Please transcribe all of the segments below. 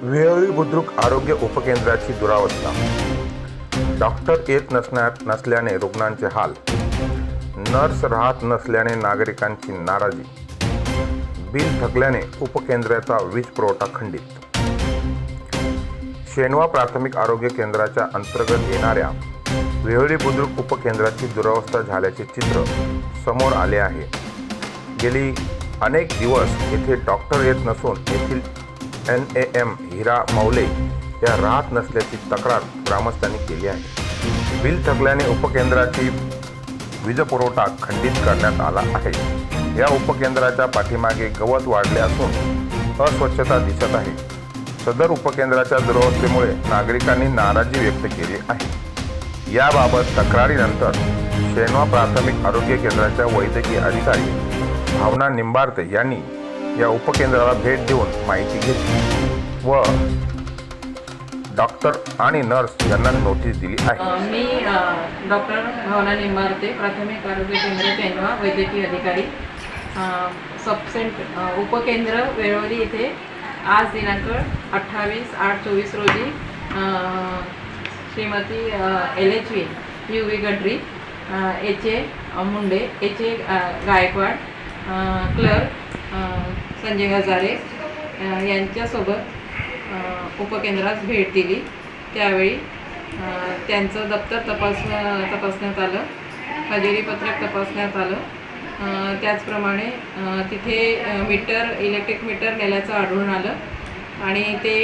बुद्रुक आरोग्य उपकेंद्राची दुरावस्था. डॉक्टर येत नसण्या नसल्याने रुग्णांचे हाल. नर्स राहत नसल्याने नागरिकांची नाराजी. बिल थकल्याने उपकेंद्राचा वीज पुरवठा खंडित. शेणवा प्राथमिक आरोग्य केंद्राच्या अंतर्गत येणाऱ्या वेहळी बुद्रुक उपकेंद्राची दुरावस्था झाल्याचे चित्र समोर आले आहे. गेली अनेक दिवस येथे डॉक्टर येत नसून येथील एन ए एम हिरा मौले या राहत नसल्याची तक्रार ग्रामस्थांनी केली आहे. बिल थकल्याने उपकेंद्राची वीज पुरवठा खंडित करण्यात आला आहे. या उपकेंद्राच्या पाठीमागे गवत वाढले असून अस्वच्छता दिसत आहे. सदर उपकेंद्राच्या दुरवस्थेमुळे नागरिकांनी नाराजी व्यक्त केली आहे. याबाबत तक्रारीनंतर शेनवा प्राथमिक आरोग्य केंद्राच्या वैद्यकीय अधिकारी भावना निंबार्ते यांनी या उपकेंद्राला भेट देऊन माहिती घेतली व डॉक्टर आणि नर्स यांना नोटीस दिली आहे. मी डॉक्टर भावना निंबारते प्राथमिक आरोग्य केंद्र पेंडवा वैद्यकीय अधिकारी. सबसेंट उपकेंद्र वेळोली येथे आज दिनांक अठ्ठावीस आठ चोवीस रोजी Shrimati L H V U V Gadri H A Munde H A Gaikwad clerk Sanjay Hazare यांच्यासोबत उपकेंद्रास भेट दिली. त्यावेळी त्यांचं दप्तर तपासणं तपासण्यात आलं. हजेरी पत्रक तपासण्यात आलं. त्याचप्रमाणे तिथे मीटर इलेक्ट्रिक मीटर नेल्याचं आढळून आलं. आणि ते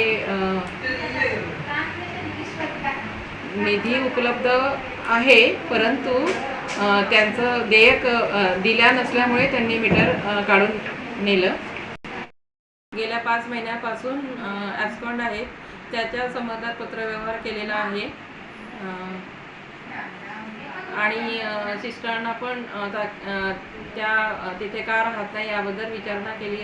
निधी उपलब्ध आहे परंतु त्यांचं देयक दिल्या नसल्यामुळे त्यांनी मीटर काढून नेलं. गेल्या पाच महिन्यापासून ॲस्कॉन्ड आहे. त्याच्या संबंधात पत्रव्यवहार केलेला आहे. आणि अ, सिस्टरांना पण त्या तिथे का राहत नाही याबद्दल विचारणा केली